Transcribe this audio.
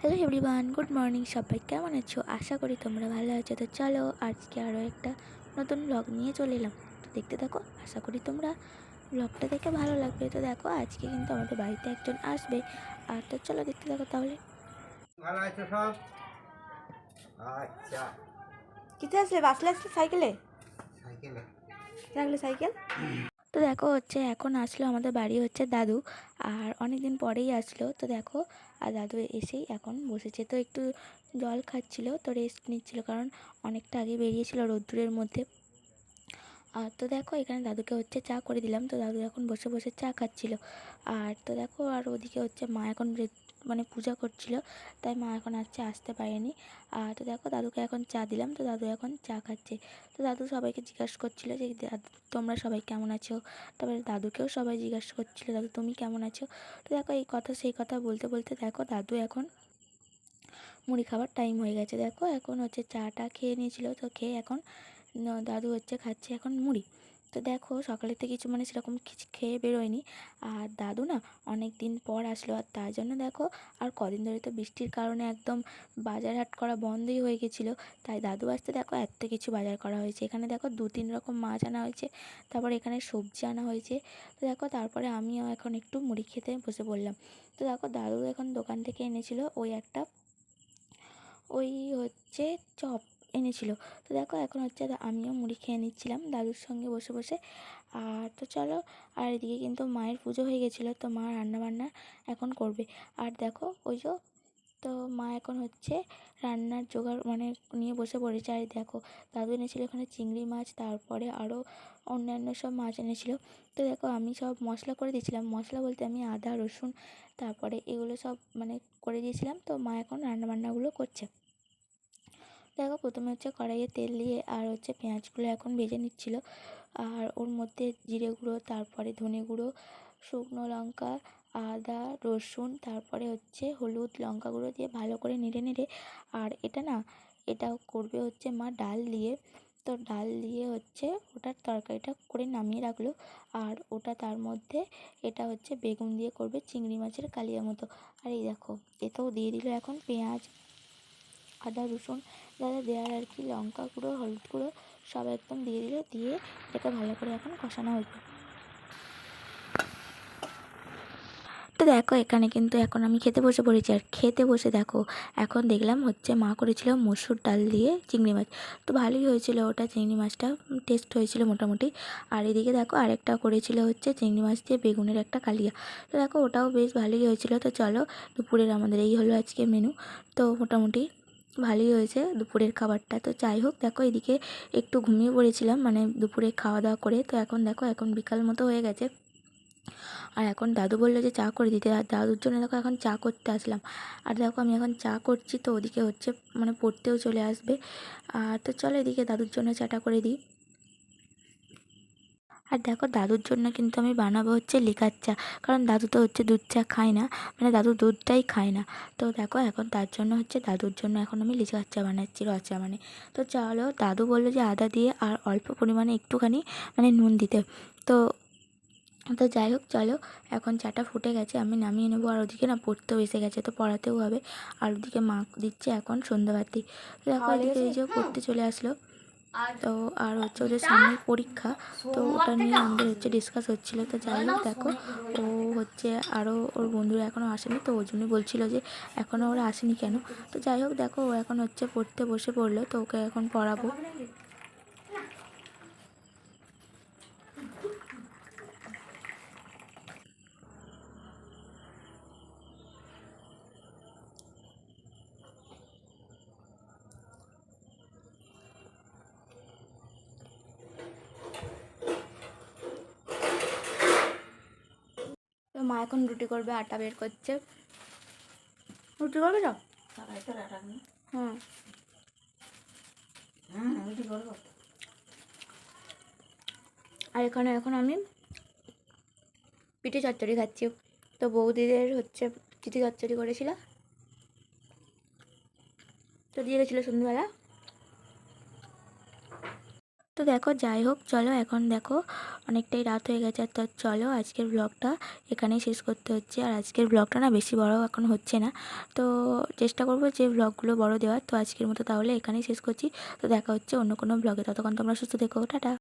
Hello everyone good morning সবাই কেমন আছো? আশা করি তোমরা ভালো আছো। তো চলো আজকে আরও একটা নতুন ব্লগ নিয়ে চলে এলাম। তো দেখতে থাকো আশা করি তোমরা ব্লগটা দেখে ভালো লাগবে। তো দেখো আজকে কিন্তু আমাদের বাড়িতে একজন আসবে। আর তো চলো দেখতে থাকো তাহলে। ভালো আছো সব? আচ্ছা। কিতে আসলে? বাসলে আসলে সাইকেলে? সাইকেলে। রাখলে সাইকেল? তো দেখো হচ্ছে এখন আসলো আমাদের বাড়ি হচ্ছে দাদু আর অনেক দিন পরেই আসলো। তো দেখো, আর দাদু এসেই এখন বসেছে। তো একটু জল খাচ্ছিল, তো রেস্ট নিচ্ছিল কারণ অনেকটা আগে বেরিয়েছিল রোদ্দুরের মধ্যে। আর তো দেখো, এখানে দাদুকে হচ্ছে চা করে দিলাম। তো দাদু এখন বসে বসে চা খাচ্ছিল। আর তো দেখো, আর ওদিকে হচ্ছে মা এখন মানে পূজা করছিল। তাই মা এখন আসছে আসতে পারেনি। আর তো দেখো, দাদুকে এখন চা দিলাম। তো দাদু এখন চা খাচ্ছে। তো দাদু সবাইকে জিজ্ঞাসা করছিল যে দাদু, তোমরা সবাই কেমন আছো? তারপরে দাদুকেও সবাই জিজ্ঞাসা করছিল, দাদু, তুমি কেমন আছো? তো দেখো, এই কথা, সেই কথা বলতে বলতে দেখো, দাদু এখন মুড়ি খাবার টাইম হয়ে গেছে। দেখো, এখন হচ্ছে চাটা খেয়ে নিয়েছিল। তো খেয়ে এখন দাদু হচ্ছে খাচ্ছে এখন মুড়ি। তো দেখো সকালেতে কিছু মানে সেরকম কিছু খেয়ে বেরোয়নি। আর দাদু না অনেক দিন পর আসলো আর তার জন্য দেখো আর কদিন ধরে তো বৃষ্টির কারণে একদম বাজার হাট করা বন্ধই হয়ে গেছিল। তাই দাদু আসতে দেখো এত কিছু বাজার করা হয়েছে। এখানে দেখো দু, তিন রকম মাছ আনা হয়েছে। তারপর এখানে সবজি আনা হয়েছে। তো দেখো তারপরে আমিও এখন একটু মুড়ি খেতে বসে পড়লাম। তো দেখো দাদু এখন দোকান থেকে এনেছিল ওই একটা ওই হচ্ছে চপ। এনেছিল। তো দেখো, এখন হচ্ছে আমিও মুড়ি খেয়ে নিচ্ছিলাম দাদুর সঙ্গে বসে বসে। আর তো চলো, আর এদিকে কিন্তু মায়ের পুজো হয়ে গেছিল, তো মা রান্নাবান্না এখন করবে। আর দেখো, ওই যে, তো মা এখন হচ্ছে রান্নার জোগাড় মানে নিয়ে বসে পড়েছে। আর দেখো, দাদু এনেছিল এখানে চিংড়ি মাছ, তারপরে আরও অন্যান্য সব মাছ এনেছিল। তো দেখো, আমি সব মশলা করে দিয়েছিলাম। মশলা বলতে আমি আদা, রসুন, তারপরে এগুলো সব মানে করে দিয়েছিলাম। তো মা এখন রান্নাবান্নাগুলো করছে। দেখো প্রথমে হচ্ছে কড়াইয়ে তেল দিয়ে আর হচ্ছে পেঁয়াজগুলো এখন ভেজে নিচ্ছিল। আর ওর মধ্যে জিরে গুঁড়ো, তারপরে ধনে গুঁড়ো, শুকনো লঙ্কা, আদা, রসুন, তারপরে হচ্ছে হলুদ লঙ্কা গুঁড়ো দিয়ে ভালো করে নেড়ে নেড়ে আর এটা না, এটা করবে হচ্ছে মা ডাল দিয়ে। তো ডাল দিয়ে হচ্ছে ওটার তরকারিটা করে নামিয়ে রাখল আর ওটা তার মধ্যে এটা হচ্ছে বেগুন দিয়ে করবে চিংড়ি মাছের কালিয়া মতো। আর এই দেখো, এতেও দিয়ে দিল এখন পেঁয়াজ আদা, রসুন, দাদা দেওয়ার আর কি, লঙ্কা গুঁড়ো, হলুদ গুঁড়ো, সব একদম দিয়ে দিল, দিয়ে এটাকে ভালো করে এখন কষানো হচ্ছে তো দেখো, এখানে কিন্তু এখন আমি খেতে বসে পড়েছি। আর খেতে বসে দেখো, এখন দেখলাম হচ্ছে মা করেছিল মসুর ডাল দিয়ে চিংড়ি মাছ। তো ভালোই হয়েছিল ওটা, চিংড়ি মাছটা টেস্ট হয়েছিল মোটামুটি। আর এদিকে দেখো, আরেকটা করেছিল হচ্ছে চিংড়ি মাছ দিয়ে বেগুনের একটা কালিয়া। তো দেখো, ওটাও বেশ ভালোই হয়েছিল। তো চলো, দুপুরের আমাদের এই হলো আজকে মেনু তো মোটামুটি ভালোই হয়েছে দুপুরের খাবারটা। তো যাই হোক, দেখো এদিকে একটু ঘুমিয়ে পড়েছিলাম মানে দুপুরে খাওয়া দাওয়া করে। তো এখন দেখো, এখন বিকাল মতো হয়ে গেছে। আর এখন দাদু বলল যে চা করে দিতে। আর দাদুর জন্য দেখো এখন চা করতে আসলাম। আর দেখো আমি এখন চা করছি, তো ওদিকে হচ্ছে মানে পড়তেও চলে আসবে। আর তো চলো এদিকে দাদুর জন্য চাটা করে দিই। আর দেখো দাদুর জন্য কিন্তু আমি বানাবো হচ্ছে লিকার চা। কারণ দাদু তো হচ্ছে দুধ চা খায় না মানে দাদু দুধটাই খায় না। তো দেখো এখন তার জন্য হচ্ছে দাদুর জন্য এখন আমি লিকার চা বানাচ্ছি র চা মানে। তো চলো দাদু বলল যে আদা দিয়ে আর অল্প পরিমাণে একটুখানি মানে নুন দিতে। তো তো যাই হোক চলো এখন চাটা ফুটে গেছে আমি নামিয়ে নেব। আর ওদিকে না পড়তেও এসে গেছে তো পড়াতেও হবে। আর ওদিকে মা দিচ্ছে এখন সন্ধ্যাবাতি। তো দেখো ওদিকে এই যে পড়তে চলে আসলো। তো আর হচ্ছে ওদের সামনে পরীক্ষা। তো ওটা নিয়ে আমাদের হচ্ছে ডিসকাস হচ্ছিল। তো যাই হোক, দেখো, ও হচ্ছে আরও ওর বন্ধুরা এখনও আসেনি, তো ওই জন্যই বলছিলো যে এখনও ওরা আসেনি কেন? তো যাই হোক, দেখো, ও এখন হচ্ছে পড়তে বসে পড়ল, তো ওকে এখন পড়াবো। মা এখন রুটি করবে, আটা বের করছে। রুটি করবে তো হুম আর এখানে এখন আমি পিঠে চচ্চড়ি খাচ্ছি। তো বৌদিদের হচ্ছে চিঠি চচ্চড়ি করেছিল। তো দিয়ে গেছিল সন্ধ্যেবেলা। তো দেখো, যাই হোক, চলো এখন দেখো, অনেকটাই রাত হয়ে গেছে। তো চলো, আজকের ব্লগটা এখানেই শেষ করতে হচ্ছে। আর আজকের ব্লগটা না বেশি বড় এখন হচ্ছে না। তো চেষ্টা করব যে ব্লগগুলো বড় দেওয়ার। তো আজকের মতো তাহলে এখানেই শেষ করছি। তো দেখা হচ্ছে অন্য কোনো ব্লগে ততক্ষণ তোমরা সুস্থ দেখো টাটা।